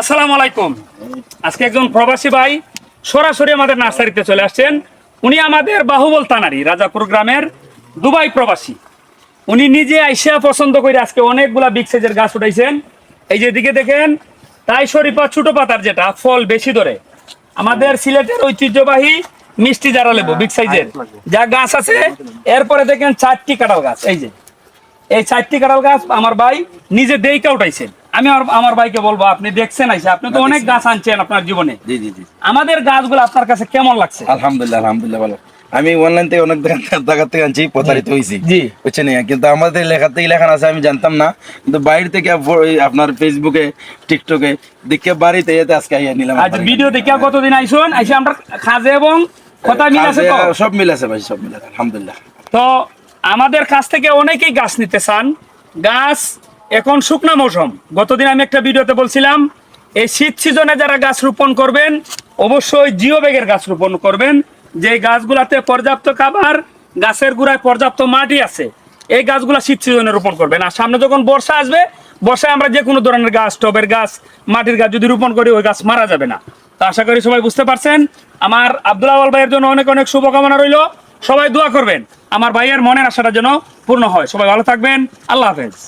আসসালামু আলাইকুম। আজকে একজন প্রবাসী ভাই সরাসরি আমাদের নার্সারিতে চলে আসছেন। উনি আমাদের বাহুবল তানারি, রাজাপুর গ্রামের দুবাই প্রবাসী। উনি নিজে আইসা পছন্দ করে আজকে অনেকগুলা বিগ সাইজের গাছ উঠাইছেন। এই যে দিকে দেখেন, তাই শরীফা ছোট পাতার যেটা, ফল বেশি ধরে। আমাদের সিলেটের ঐতিহ্যবাহী মিষ্টি জারা লেবু বিগ সাইজের যা গাছ আছে, এরপরে দেখেন চারটি কাঁঠাল গাছ, এই যে। এই চারটি কাঁঠাল গাছ আমার ভাই নিজে দেইকা উঠাইছেন। আমি আমার ভাইকে বলব আপনি দেখছেন আইসা আপনি তো অনেক গাছ আনছেন আপনার জীবনে। জি জি জি। আমাদের গাছগুলো আপনার কাছে কেমন লাগছে? আলহামদুলিল্লাহ আলহামদুলিল্লাহ ভালো। আমি অনলাইন থেকে অনেক জায়গা থেকে আনছি প্রতারিত হয়েছি। বুঝছেন কিন্তু আমাদের লেখা থেকে লেখান আছে আমি জানতাম না। কিন্তু বাইরে থেকে আপনার ফেসবুকে টিকটকে দেখে বাড়িতে এতে আজকে আইয়া নিলাম আচ্ছা ভিডিও দেখে কতদিন আইসুন? আইসা আমরা খাজে এবং কথা মিল আছে তো। সব মিল আছে ভাই সব মিল আছে আলহামদুলিল্লাহ। তো আমাদের কাছ থেকে অনেকেই গাছ নিতে চান। গাছ এখন শুকনা মৌসুম। গতদিন আমি একটা ভিডিওতে বলছিলাম, এই শীত সিজনে যারা গাছ রোপণ করবেন, অবশ্যই জিও ব্যাগের গাছ রোপণ করবেন। যে গাছগুলাতে পর্যাপ্ত খাবার, গাছের গোড়ায় পর্যাপ্ত মাটি আছে, এই গাছগুলা শীত সিজনে রোপণ করবেন। আর সামনে যখন বর্ষা আসবে, বর্ষায় আমরা যে কোনো ধরনের গাছ, টবের গাছ, মাটির গাছ যদি রোপণ করি, ওই গাছ মারা যাবে না। তো আশা করি সবাই বুঝতে পারছেন, আমার আব্দুল আওয়াল ভাইয়ের জন্য অনেক অনেক শুভকামনা রইল। সবাই দোয়া করবেন, আমার ভাইয়ের মনের আশাটা যেন পূর্ণ হয়। সবাই ভালো থাকবেন, আল্লাহ হাফেজ।